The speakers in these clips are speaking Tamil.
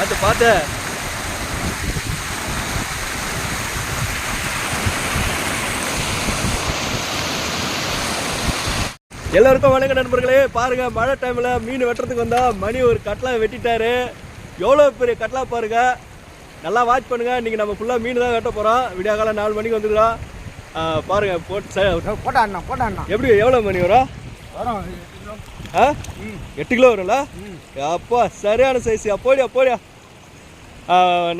பார்த்து எல்லாருக்கும் வணக்கம் நண்பர்களே. பாருங்க மழை டைம்ல மீன் வெட்டுறதுக்கு வந்தா மணி ஒரு கட்லா வெட்டிட்டாரு. எவ்வளோ பெரிய கட்லா பாருங்க. நல்லா வாட்ச் பண்ணுங்க. இன்னைக்கு நம்ம ஃபுல்லாக மீன் தான் வெட்ட போறோம். விடிய காலம் நாலு மணிக்கு வந்துக்கிறோம் ஆ, பாருங்க போட்டு போட்டா அண்ணா போட்டா அண்ணா. எப்படி எவ்வளோ மணி வரும்? வரும். ஆ? எட்டு கிலோ வரும்ல? அப்பா சரியான சைஸ் அப்போடியா அப்போடியா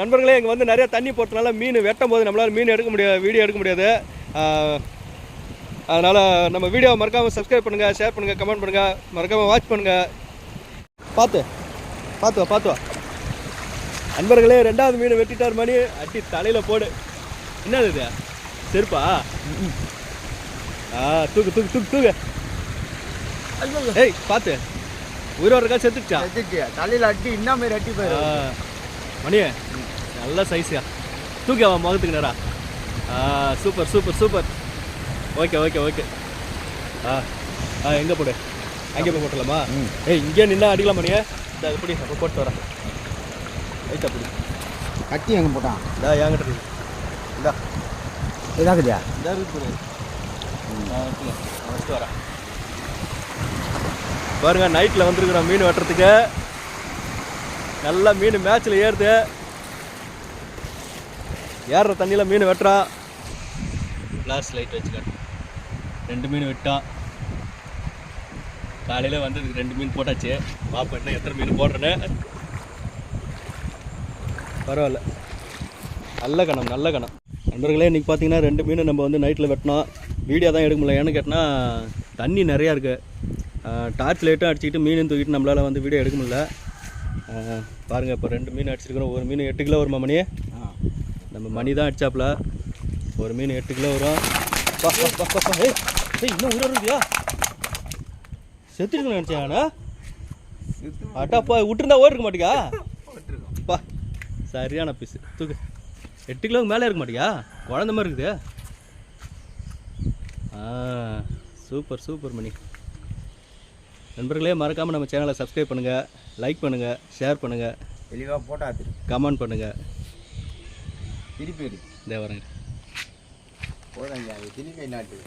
நண்பர்களே இங்கே வந்து நிறைய தண்ணி போட்டனால மீன் வெட்டும் போது நம்மளால் மீன் எடுக்க முடியாது வீடியோ எடுக்க முடியாது. அதனால் நம்ம வீடியோவை மறக்காமல் சப்ஸ்கிரைப் பண்ணுங்கள் ஷேர் பண்ணுங்கள் கமெண்ட் பண்ணுங்கள் மறக்காமல் வாட்ச் பண்ணுங்கள் பார்த்து பார்த்துவா பார்த்துவா நண்பர்களே ரெண்டாவது மீன் வெட்டிட்டார் மணி. அட்டி தலையில் போடு. என்னது இது? செருப்பா? ஆ தூக்கு தூக்கு தூக்கு தூக்கு. ஏய் பார்த்து உயிரோட இருக்கா செத்துச்சா செத்துச்சு தலையில அடி என்ன மாதிரி அடி போயிரு மணியே நல்ல சைஸியா தூக்கி அவன் முகத்துக்கு நேரா. Super super super okay okay okay ஆ ஆ எங்கே போடு? அங்கே போய் போட்டலாமா ஏய் இங்கே நின்னா அடிக்கலாம் மணியே. இந்த அது பிடி அப்போ போட்டு வரேன். ரைட்டா பிடி. கட்டி எங்க போட்டான்? இந்தா என்கிட்ட இருக்கு. இந்தா. இதாக்குதியா? இந்த இருக்கு பாரு. வரேன். பாருங்க நைட்டில் வந்துருக்குறோம் மீன் வெட்டுறதுக்கு. நல்லா மீன் மேட்ச்சில் ஏறுது. ஏறுற தண்ணியில் மீன் வெட்டுறான் கிளாஸ் லைட் வச்சுக்க. ரெண்டு மீன் வெட்டான் காலையில் வந்ததுக்கு ரெண்டு மீன் போட்டாச்சு. பாப்பா என்ன எத்தனை மீன் போடுறேன்னு. பரவாயில்ல. நல்ல கணம் நல்ல கணம். நண்பர்களே இன்றைக்கி பார்த்தீங்கன்னா ரெண்டு மீன் நம்ம வந்து நைட்டில் வெட்டினோம். வீடியோ தான் எடுக்க முடியல. ஏன்னு கேட்டால் தண்ணி நிறையா இருக்குது டார்ச் லைட்டும் அடிச்சுக்கிட்டு மீன் தூக்கிட்டு நம்மளால் வந்து வீடியோ எடுக்க முடியல. ஆஹ், பாருங்க இப்போ ரெண்டு மீன் அடிச்சிருக்கிறோம். ஒரு மீன் எட்டு கிலோ வருமா மணி? நம்ம மணி தான் அடிச்சாப்புல. ஒரு மீன் எட்டு கிலோ வரும். இன்னும் உயிரோடு இருக்கியா? செத்துருக்கணும் நினச்சேன் அட்டாப்பா விட்டுருந்தா ஓடி இருக்க மாட்டியா? பா சரியான பீஸு தூக்கு. எட்டு கிலோவுக்கு மேலே இருக்க மாட்டியா? குழந்த மாதிரி இருக்குது. ஆ சூப்பர் சூப்பர் மணி. நண்பர்களே மறக்காமல் நம்ம சேனலை சப்ஸ்கிரைப் பண்ணுங்கள் லைக் பண்ணுங்கள் ஷேர் பண்ணுங்கள் தெளிவா போட்டா திரு கமெண்ட் பண்ணுங்கள் திருப்பி வரேன் போதாங்க திருப்பி நாட்டு